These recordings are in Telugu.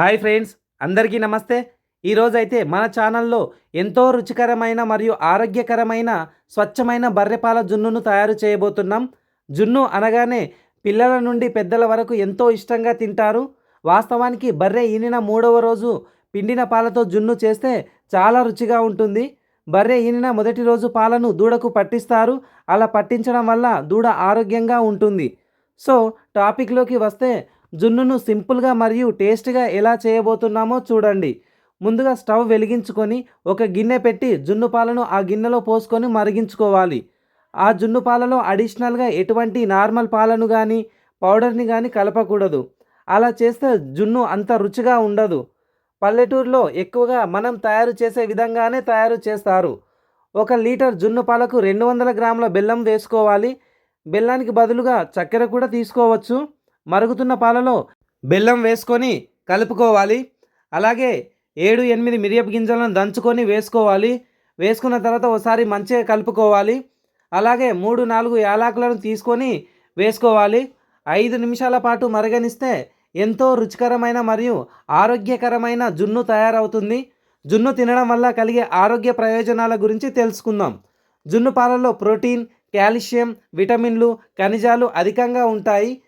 హాయ్ ఫ్రెండ్స్ అందరికీ నమస్తే. ఈరోజైతే మన ఛానల్లో ఎంతో రుచికరమైన మరియు ఆరోగ్యకరమైన స్వచ్ఛమైన బర్రెపాల జున్నును తయారు చేయబోతున్నాం. జున్ను అనగానే పిల్లల నుండి పెద్దల వరకు ఎంతో ఇష్టంగా తింటారు. వాస్తవానికి బర్రె ఈనిన మూడవ రోజు పిండిన పాలతో జున్ను చేస్తే చాలా రుచిగా ఉంటుంది. బర్రె ఈనిన మొదటి రోజు పాలను దూడకు పట్టిస్తారు. అలా పట్టించడం వల్ల దూడ ఆరోగ్యంగా ఉంటుంది. సో టాపిక్లోకి వస్తే జున్నును సింపుల్గా మరియు టేస్ట్గా ఎలా చేయబోతున్నామో చూడండి. ముందుగా స్టవ్ వెలిగించుకొని ఒక గిన్నె పెట్టి జున్ను పాలను ఆ గిన్నెలో పోసుకొని మరిగించుకోవాలి. ఆ జున్ను పాలలో అడిషనల్గా ఎటువంటి నార్మల్ పాలను కానీ పౌడర్ని కానీ కలపకూడదు. అలా చేస్తే జున్ను అంత రుచిగా ఉండదు. పల్లెటూరులో ఎక్కువగా మనం తయారు చేసే విధంగానే తయారు చేస్తారు. ఒక లీటర్ జున్ను పాలకు రెండు వందల గ్రాముల బెల్లం వేసుకోవాలి. బెల్లానికి బదులుగా చక్కెర కూడా తీసుకోవచ్చు. మరుగుతున్న పాలలో బెల్లం వేసుకొని కలుపుకోవాలి. అలాగే ఏడు ఎనిమిది మిరియపు గింజలను దంచుకొని వేసుకోవాలి. వేసుకున్న తర్వాత ఒకసారి మంచిగా కలుపుకోవాలి. అలాగే మూడు నాలుగు యాలకులను తీసుకొని వేసుకోవాలి. ఐదు నిమిషాల పాటు మరగనిస్తే ఎంతో రుచికరమైన మరియు ఆరోగ్యకరమైన జున్ను తయారవుతుంది. జున్ను తినడం వల్ల కలిగే ఆరోగ్య ప్రయోజనాల గురించి తెలుసుకుందాం. జున్ను పాలలో ప్రోటీన్ కాల్షియం విటమిన్లు ఖనిజాలు అధికంగా ఉంటాయి.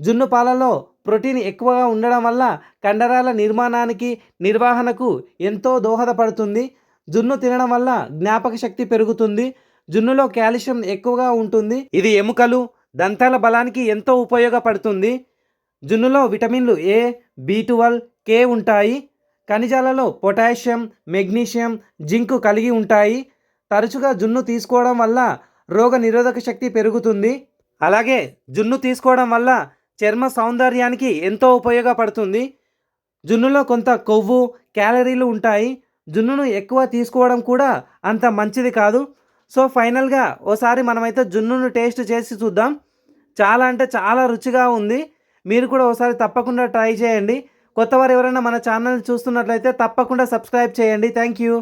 జున్ను పాలలో ప్రోటీన్ ఎక్కువగా ఉండడం వల్ల కండరాల నిర్మాణానికి నిర్వహణకు ఎంతో దోహదపడుతుంది. జున్ను తినడం వల్ల జ్ఞాపక శక్తి పెరుగుతుంది. జున్నులో కాల్షియం ఎక్కువగా ఉంటుంది. ఇది ఎముకలు దంతాల బలానికి ఎంతో ఉపయోగపడుతుంది. జున్నులో విటమిన్లు ఏ బి ట్వెల్వ్ కే ఉంటాయి. ఖనిజాలలో పొటాషియం మెగ్నీషియం జింక్ కలిగి ఉంటాయి. తరచుగా జున్ను తీసుకోవడం వల్ల రోగ నిరోధక శక్తి పెరుగుతుంది. అలాగే జున్ను తీసుకోవడం వల్ల చర్మ సౌందర్యానికి ఎంతో ఉపయోగపడుతుంది. జున్నులో కొంత కొవ్వు క్యాలరీలు ఉంటాయి. జున్నును ఎక్కువ తీసుకోవడం కూడా అంత మంచిది కాదు. సో ఫైనల్గా ఓసారి మనమైతే జున్నును టేస్ట్ చేసి చూద్దాం. చాలా అంటే చాలా రుచిగా ఉంది. మీరు కూడా ఒకసారి తప్పకుండా ట్రై చేయండి. కొత్తవారు ఎవరైనా మన ఛానల్ చూస్తున్నట్లయితే తప్పకుండా సబ్స్క్రైబ్ చేయండి. Thank you.